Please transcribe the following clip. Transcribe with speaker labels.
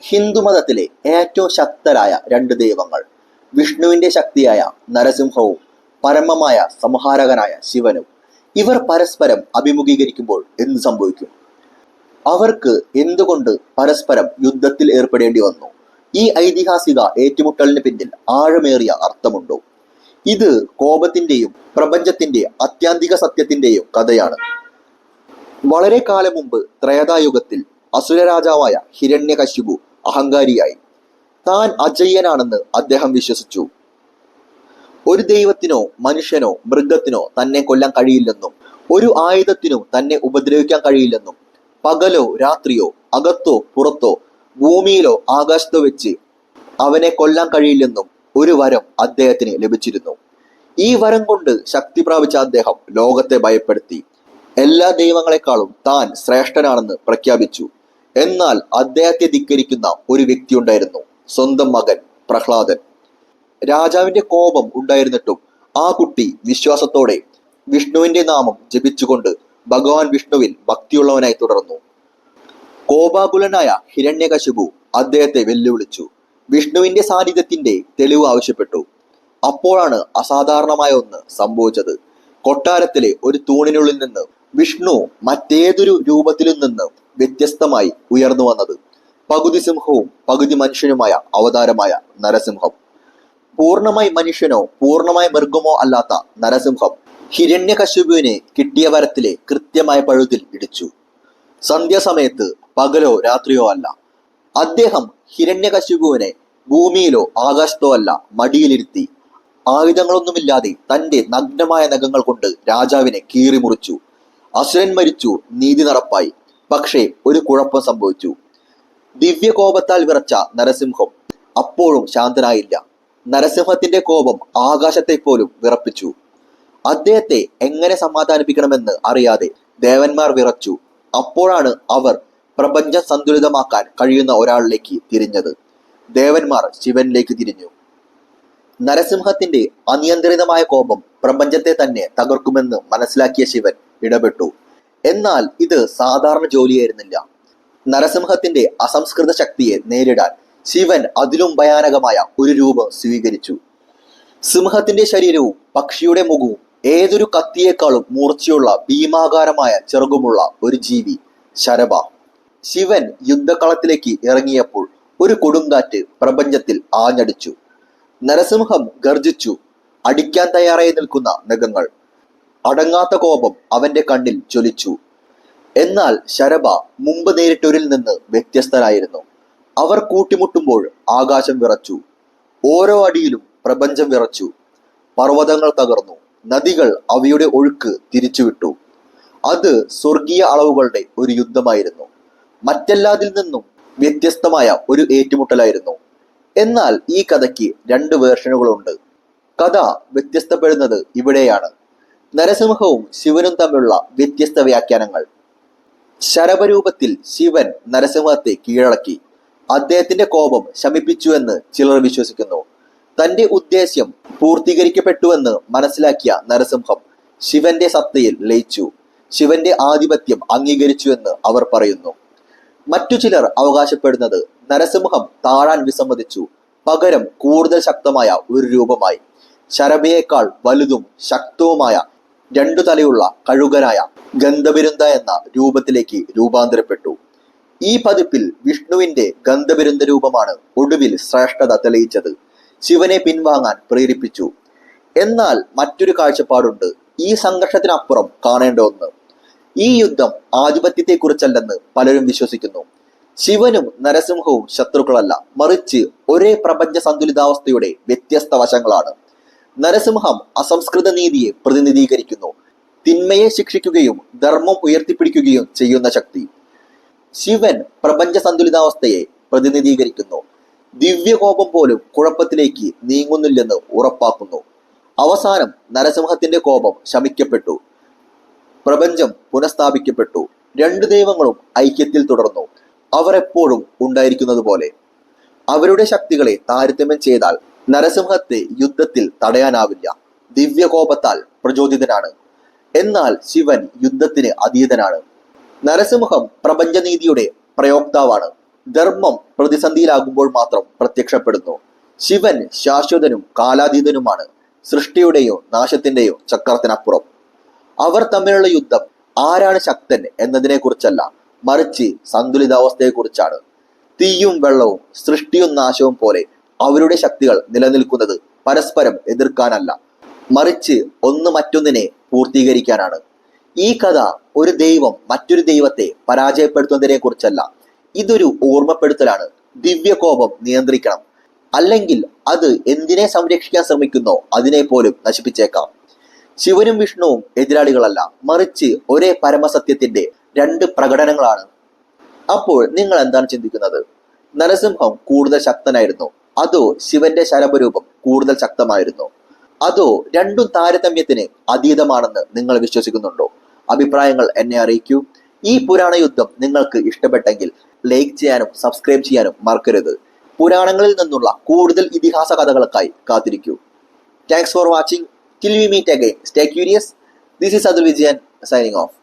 Speaker 1: ഹിന്ദുമതത്തിലെ ഏറ്റവും ശക്തരായ രണ്ട് ദൈവങ്ങൾ വിഷ്ണുവിന്റെ ശക്തിയായ നരസിംഹവും പരമമായ സംഹാരകനായ ശിവനും. ഇവർ പരസ്പരം അഭിമുഖീകരിക്കുമ്പോൾ എന്ത് സംഭവിക്കും? അവർക്ക് എന്തുകൊണ്ട് പരസ്പരം യുദ്ധത്തിൽ ഏർപ്പെടേണ്ടി വന്നു? ഈ ഐതിഹാസിക ഏറ്റുമുട്ടലിന് പിന്നിൽ ആഴമേറിയ അർത്ഥമുണ്ടോ? ഇത് കോപത്തിന്റെയും പ്രപഞ്ചത്തിന്റെ അത്യാന്തിക സത്യത്തിന്റെയും കഥയാണ്. വളരെ കാലം മുമ്പ് ത്രേതായുഗത്തിൽ അസുരരാജാവായ ഹിരണ്യകശിപു അഹങ്കാരിയായി. താൻ അജയ്യനാണെന്ന് അദ്ദേഹം വിശ്വസിച്ചു. ഒരു ദൈവത്തിനോ മനുഷ്യനോ മൃഗത്തിനോ തന്നെ കൊല്ലാൻ കഴിയില്ലെന്നും ഒരു ആയുധത്തിനും തന്നെ ഉപദ്രവിക്കാൻ കഴിയില്ലെന്നും പകലോ രാത്രിയോ അകത്തോ പുറത്തോ ഭൂമിയിലോ ആകാശത്തോ വെച്ച് അവനെ കൊല്ലാൻ കഴിയില്ലെന്നും ഒരു വരം അദ്ദേഹത്തിന് ലഭിച്ചിരുന്നു. ഈ വരം കൊണ്ട് ശക്തി പ്രാപിച്ച അദ്ദേഹം ലോകത്തെ ഭയപ്പെടുത്തി. എല്ലാ ദൈവങ്ങളെക്കാളും താൻ ശ്രേഷ്ഠനാണെന്ന് പ്രഖ്യാപിച്ചു. എന്നാൽ അദ്ദേഹത്തെ ധിക്കരിക്കുന്ന ഒരു വ്യക്തി ഉണ്ടായിരുന്നു സ്വന്തം മകൻ പ്രഹ്ലാദൻ. രാജാവിന്റെ കോപം ഉണ്ടായിരുന്നിട്ടും ആ കുട്ടി വിശ്വാസത്തോടെ വിഷ്ണുവിന്റെ നാമം ജപിച്ചുകൊണ്ട് ഭഗവാൻ വിഷ്ണുവിൽ ഭക്തിയുള്ളവനായി തുടർന്നു. കോപാകുലനായ ഹിരണ്യകശിപു അദ്ദേഹത്തെ വെല്ലുവിളിച്ചു. വിഷ്ണുവിന്റെ സാന്നിധ്യത്തിന്റെ തെളിവ് ആവശ്യപ്പെട്ടു. അപ്പോഴാണ് അസാധാരണമായ ഒന്ന് സംഭവിച്ചത്. കൊട്ടാരത്തിലെ ഒരു തൂണിനുള്ളിൽ നിന്ന് വിഷ്ണു മറ്റേതൊരു രൂപത്തിലും നിന്ന് വ്യത്യസ്തമായി ഉയർന്നു വന്നത് പകുതി സിംഹവും പകുതി മനുഷ്യനുമായ അവതാരമായ നരസിംഹം. പൂർണമായി മനുഷ്യനോ പൂർണമായി മൃഗമോ അല്ലാത്ത നരസിംഹം ഹിരണ്യകശിപുവിനെ കിട്ടിയ വരത്തിലെ കൃത്യമായ പഴുതിൽ ഇടിച്ചു. സന്ധ്യാസമയത്ത് പകലോ രാത്രിയോ അല്ല. അദ്ദേഹം ഹിരണ്യകശുപുവിനെ ഭൂമിയിലോ ആകാശത്തോ അല്ല മടിയിലിരുത്തി. ആയുധങ്ങളൊന്നുമില്ലാതെ തന്റെ നഗ്നമായ നഖങ്ങൾ കൊണ്ട് രാജാവിനെ കീറി മുറിച്ചു അസുരൻ മരിച്ചു. നീതി നടപ്പായി. പക്ഷേ ഒരു കുഴപ്പം സംഭവിച്ചു. ദിവ്യകോപത്താൽ വിറച്ച നരസിംഹം അപ്പോഴും ശാന്തനായില്ല. നരസിംഹത്തിന്റെ കോപം ആകാശത്തെ പോലും വിറപ്പിച്ചു. അദ്ദേഹത്തെ എങ്ങനെ സമാധാനിപ്പിക്കണമെന്ന് അറിയാതെ ദേവന്മാർ വിറച്ചു. അപ്പോഴാണ് അവർ പ്രപഞ്ചം സന്തുലിതമാക്കാൻ കഴിയുന്ന ഒരാളിലേക്ക് തിരിഞ്ഞത്. ദേവന്മാർ ശിവനിലേക്ക് തിരിഞ്ഞു. നരസിംഹത്തിന്റെ അനിയന്ത്രിതമായ കോപം പ്രപഞ്ചത്തെ തന്നെ തകർക്കുമെന്ന് മനസ്സിലാക്കിയ ശിവൻ ഇടപെട്ടു. എന്നാൽ ഇത് സാധാരണ ജോലിയായിരുന്നില്ല. നരസിംഹത്തിന്റെ അസംസ്കൃത ശക്തിയെ നേരിടാൻ ശിവൻ അതിലും ഭയാനകമായ ഒരു രൂപം സ്വീകരിച്ചു. സിംഹത്തിന്റെ ശരീരവും പക്ഷിയുടെ മുഖവും ഏതൊരു കത്തിയേക്കാളും മൂർച്ചയുള്ള ഭീമാകാരമായ ചെറുകുമുള്ള ഒരു ജീവി ശരഭ. ശിവൻ യുദ്ധക്കളത്തിലേക്ക് ഇറങ്ങിയപ്പോൾ ഒരു കൊടുങ്കാറ്റ് പ്രപഞ്ചത്തിൽ ആഞ്ഞടിച്ചു. നരസിംഹം ഗർജിച്ചു അടിക്കാൻ തയ്യാറായി നിൽക്കുന്ന നഖങ്ങൾ അടങ്ങാത്ത കോപം അവന്റെ കണ്ണിൽ ജ്വലിച്ചു. എന്നാൽ ശരഭ മുമ്പ് നേരിട്ടൊരിൽ നിന്ന് വ്യത്യസ്തരായിരുന്നു അവർ കൂട്ടിമുട്ടുമ്പോൾ ആകാശം വിറച്ചു. ഓരോ അടിയിലും പ്രപഞ്ചം വിറച്ചു. പർവതങ്ങൾ തകർന്നു. നദികൾ അവയുടെ ഒഴുക്ക് തിരിച്ചുവിട്ടു. അത് സ്വർഗീയ അളവുകളുടെ ഒരു യുദ്ധമായിരുന്നു. മറ്റെല്ലാതിൽ നിന്നും വ്യത്യസ്തമായ ഒരു ഏറ്റുമുട്ടലായിരുന്നു. എന്നാൽ ഈ കഥയ്ക്ക് രണ്ട് വേർഷനുകളുണ്ട്. കഥ വ്യത്യസ്തപ്പെടുന്നത് ഇവിടെയാണ്. നരസിംഹവും ശിവനും തമ്മിലുള്ള വ്യത്യസ്ത വ്യാഖ്യാനങ്ങൾ. ശരഭരൂപത്തിൽ ശിവൻ നരസിംഹത്തെ കീഴടക്കി. അദ്ദേഹത്തിന്റെ കോപം ശമിപ്പിച്ചുവെന്ന് ചിലർ വിശ്വസിക്കുന്നു. തന്റെ ഉദ്ദേശ്യം പൂർത്തീകരിക്കപ്പെട്ടുവെന്ന് മനസ്സിലാക്കിയ നരസിംഹം ശിവന്റെ സത്തയിൽ ലയിച്ചു. ശിവന്റെ ആധിപത്യം അംഗീകരിച്ചുവെന്ന് അവർ പറയുന്നു. മറ്റു ചിലർ അവകാശപ്പെടുന്നത് നരസിംഹം താഴാൻ വിസമ്മതിച്ചു. പകരം കൂടുതൽ ശക്തമായ ഒരു രൂപമായി. ശരഭയേക്കാൾ വലുതും ശക്തവുമായ രണ്ടു തലയുള്ള കഴുകനായ ഗന്ധബിരുന്ദ എന്ന രൂപത്തിലേക്ക് രൂപാന്തരപ്പെട്ടു. ഈ പതിപ്പിൽ വിഷ്ണുവിന്റെ ഗന്ധബിരുന്ദ രൂപമാണ് ഒടുവിൽ ശ്രേഷ്ഠത തെളിയിച്ചത്. ശിവനെ പിൻവാങ്ങാൻ പ്രേരിപ്പിച്ചു. എന്നാൽ മറ്റൊരു കാഴ്ചപ്പാടുണ്ട് ഈ സംഘർഷത്തിനപ്പുറം കാണേണ്ട ഒന്ന്. ഈ യുദ്ധം ആധിപത്യത്തെക്കുറിച്ചല്ലെന്ന് പലരും വിശ്വസിക്കുന്നു. ശിവനും നരസിംഹവും ശത്രുക്കളല്ല മറിച്ച് ഒരേ പ്രപഞ്ച സന്തുലിതാവസ്ഥയുടെ വ്യത്യസ്ത വശങ്ങളാണ്. നരസിംഹം അസംസ്കൃത നീതിയെ പ്രതിനിധീകരിക്കുന്നു. തിന്മയെ ശിക്ഷിക്കുകയും ധർമ്മം ഉയർത്തിപ്പിടിക്കുകയും ചെയ്യുന്ന ശക്തി. ശിവൻ പ്രപഞ്ച സന്തുലിതാവസ്ഥയെ പ്രതിനിധീകരിക്കുന്നു. ദിവ്യകോപം പോലും കുഴപ്പത്തിലേക്ക് നീങ്ങുന്നില്ലെന്ന് ഉറപ്പാക്കുന്നു. അവസാനം നരസിംഹത്തിന്റെ കോപം ശമിക്കപ്പെട്ടു. പ്രപഞ്ചം പുനഃസ്ഥാപിക്കപ്പെട്ടു. രണ്ടു ദൈവങ്ങളും ഐക്യത്തിൽ തുടർന്നു. അവർ എപ്പോഴും ഉണ്ടായിരിക്കുന്നത് പോലെ അവരുടെ ശക്തികളെ താരതമ്യം ചെയ്താൽ നരസിംഹത്തെ യുദ്ധത്തിൽ തടയാനാവില്ല. ദിവ്യകോപത്താൽ പ്രചോദിതനാണ്. എന്നാൽ ശിവൻ യുദ്ധത്തിന് അതീതനാണ്. നരസിംഹം പ്രപഞ്ചനീതിയുടെ പ്രയോക്താവാണ്. ധർമ്മം പ്രതിസന്ധിയിലാകുമ്പോൾ മാത്രം പ്രത്യക്ഷപ്പെടുന്നു. ശിവൻ ശാശ്വതനും കാലാതീതനുമാണ്. സൃഷ്ടിയുടെയോ നാശത്തിന്റെയോ ചക്രത്തിനപ്പുറം. അവർ തമ്മിലുള്ള യുദ്ധം ആരാണ് ശക്തൻ എന്നതിനെക്കുറിച്ചല്ല മറിച്ച് സന്തുലിതാവസ്ഥയെക്കുറിച്ചാണ്. തീയും വെള്ളവും സൃഷ്ടിയും നാശവും പോലെ അവരുടെ ശക്തികൾ നിലനിൽക്കുന്നത് പരസ്പരം എതിർക്കാനല്ല. മറിച്ച് ഒന്ന് മറ്റൊന്നിനെ പൂർത്തീകരിക്കാനാണ്. ഈ കഥ ഒരു ദൈവം മറ്റൊരു ദൈവത്തെ പരാജയപ്പെടുത്തുന്നതിനെ കുറിച്ചല്ല ഇതൊരു ഓർമ്മപ്പെടുത്തലാണ്. ദിവ്യകോപം നിയന്ത്രിക്കണം. അല്ലെങ്കിൽ അത് എന്തിനെ സംരക്ഷിക്കാൻ ശ്രമിക്കുന്നോ അതിനെ പോലും നശിപ്പിച്ചേക്കാം. ശിവനും വിഷ്ണുവും എതിരാളികളല്ല. മറിച്ച് ഒരേ പരമസത്യത്തിന്റെ രണ്ട് പ്രകടനങ്ങളാണ്. അപ്പോൾ നിങ്ങൾ എന്താണ് ചിന്തിക്കുന്നത്? നരസിംഹം കൂടുതൽ ശക്തനായിരുന്നു. അതോ ശിവന്റെ ശരഭരൂപം കൂടുതൽ ശക്തമായിരുന്നു? അതോ രണ്ടും താരതമ്യത്തിന് അതീതമാണെന്ന് നിങ്ങൾ വിശ്വസിക്കുന്നുണ്ടോ? അഭിപ്രായങ്ങൾ എന്നെ അറിയിക്കൂ. ഈ പുരാണ യുദ്ധം നിങ്ങൾക്ക് ഇഷ്ടപ്പെട്ടെങ്കിൽ ലൈക്ക് ചെയ്യാനും സബ്സ്ക്രൈബ് ചെയ്യാനും മറക്കരുത്. പുരാണങ്ങളിൽ നിന്നുള്ള കൂടുതൽ ഇതിഹാസ കഥകൾക്കായി കാത്തിരിക്കൂ. Thanks for watching till we meet again stay curious this is Athul Vijayan signing off